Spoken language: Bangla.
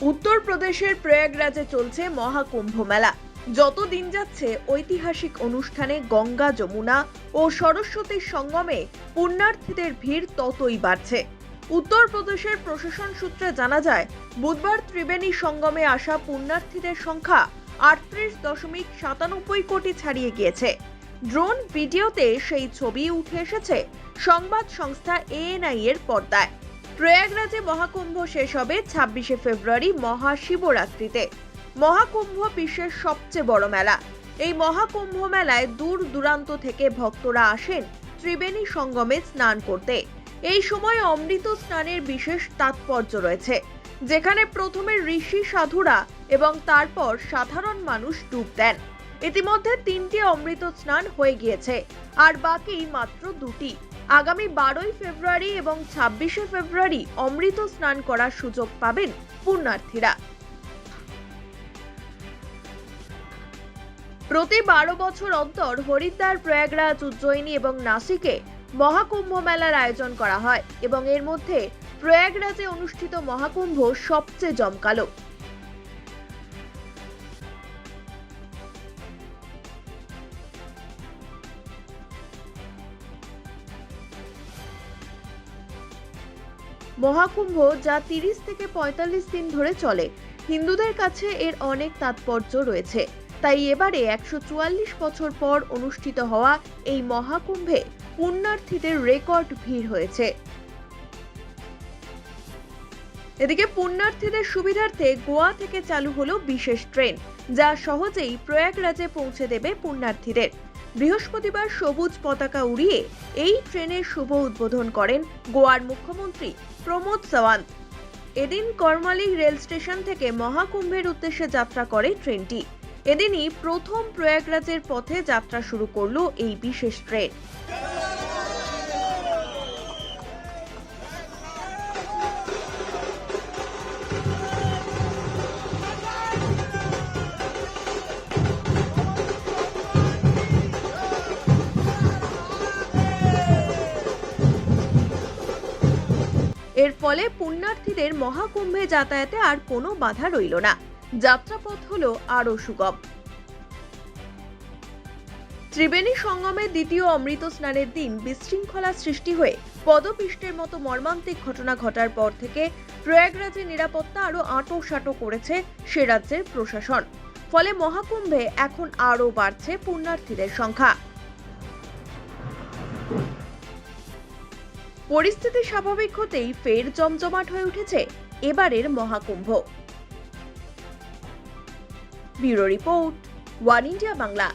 উত্তরপ্রদেশের প্রয়াগরাজে চলছে মহাকুম্ভ মেলা। যত দিন যাচ্ছে, ঐতিহাসিক অনুষ্ঠানে গঙ্গা যমুনা ও সরস্বতীর সঙ্গমে পুণ্যার্থীদের ভিড় ততই বাড়ছে। উত্তরপ্রদেশের প্রশাসন সূত্রে জানা যায়, বুধবার ত্রিবেণী সঙ্গমে আসা পুণ্যার্থীদের সংখ্যা আটত্রিশ দশমিক সাতানব্বই কোটি ছাড়িয়ে গিয়েছে। ড্রোন ভিডিওতে সেই ছবি উঠে এসেছে সংবাদ সংস্থা এএনআই এর পর্দায়। প্রয়াগরাজে মহাকুম্ভ শেষ হবে ছাব্বিশে ফেব্রুয়ারি মহাশিবরাত্রিতে। মহাকুম্ভ বিশ্বের সবচেয়ে বড় মেলা। এই মহাকুম্ভ মেলায় দূর দূরান্ত থেকে ভক্তরা আসেন ত্রিবেণী সঙ্গমে স্নান করতে। এই সময় অমৃত স্নানের বিশেষ তাৎপর্য রয়েছে, যেখানে প্রথমে ঋষি সাধুরা এবং তারপর সাধারণ মানুষ ডুব দেন। ইতিমধ্যে তিনটি অমৃত স্নান হয়ে গিয়েছে, আর বাকি মাত্র দুটি। আগামী বারোই ফেব্রুয়ারি এবং ছাব্বিশে ফেব্রুয়ারি অমৃত স্নান করার সুযোগ পাবেন পুণ্যার্থীরা। প্রতি বারো বছর অন্তর হরিদ্বার, প্রয়াগরাজ, উজ্জয়িনী এবং নাসিকে মহাকুম্ভ মেলার আয়োজন করা হয় এবং এর মধ্যে প্রয়াগরাজে অনুষ্ঠিত মহাকুম্ভ সবচেয়ে জমকালো। মহাকুম্ভ যা তিরিশ থেকে পঁয়তাল্লিশ দিন ধরে চলে। হিন্দুদের কাছে এর অনেক তাৎপর্য রয়েছে। তাই এবারে একশো চুয়াল্লিশ বছর পর অনুষ্ঠিত হওয়া এই মহাকুম্ভে পুণ্যার্থীদের রেকর্ড ভিড় হয়েছে। এদিকে পুণ্যার্থীদের সুবিধার্থে গোয়া থেকে চালু হলো বিশেষ ট্রেন, যা সহজেই প্রয়াগরাজে পৌঁছে দেবে পুণ্যার্থীদের। বৃহস্পতিবার সবুজ পতাকা উড়িয়ে এই ট্রেনের শুভ উদ্বোধন করেন গোয়ার মুখ্যমন্ত্রী প্রমোদ সাওয়ান্ত। এদিন কর্মালি রেল স্টেশন থেকে মহাকুম্ভের উদ্দেশ্যে যাত্রা করে ট্রেনটি। এদিনই প্রথম প্রয়াগরাজের পথে যাত্রা শুরু করল এই বিশেষ ট্রেন। এর ফলে পুণ্যার্থীদের মহাকুম্ভে যাতায়াতে আর কোনো বাধা রইল না। যাত্রাপথ হলো আরও সুগম। ত্রিবেণী সঙ্গমের দ্বিতীয় অমৃত স্নানের দিন বিশৃঙ্খলা সৃষ্টি হয়ে পদপিষ্টের মতো মর্মান্তিক ঘটনা ঘটার পর থেকে প্রয়াগরাজের নিরাপত্তা আরও আঁটো সাঁটো করেছে সে রাজ্যের প্রশাসন। ফলে মহাকুম্ভে এখন আরও বাড়ছে পুণ্যার্থীদের সংখ্যা। পরিস্থিতি স্বাভাবিক হতেই ফের জমজমাট হয়ে উঠেছে এবারের Mahakumbh. Bureau report one India Bangla.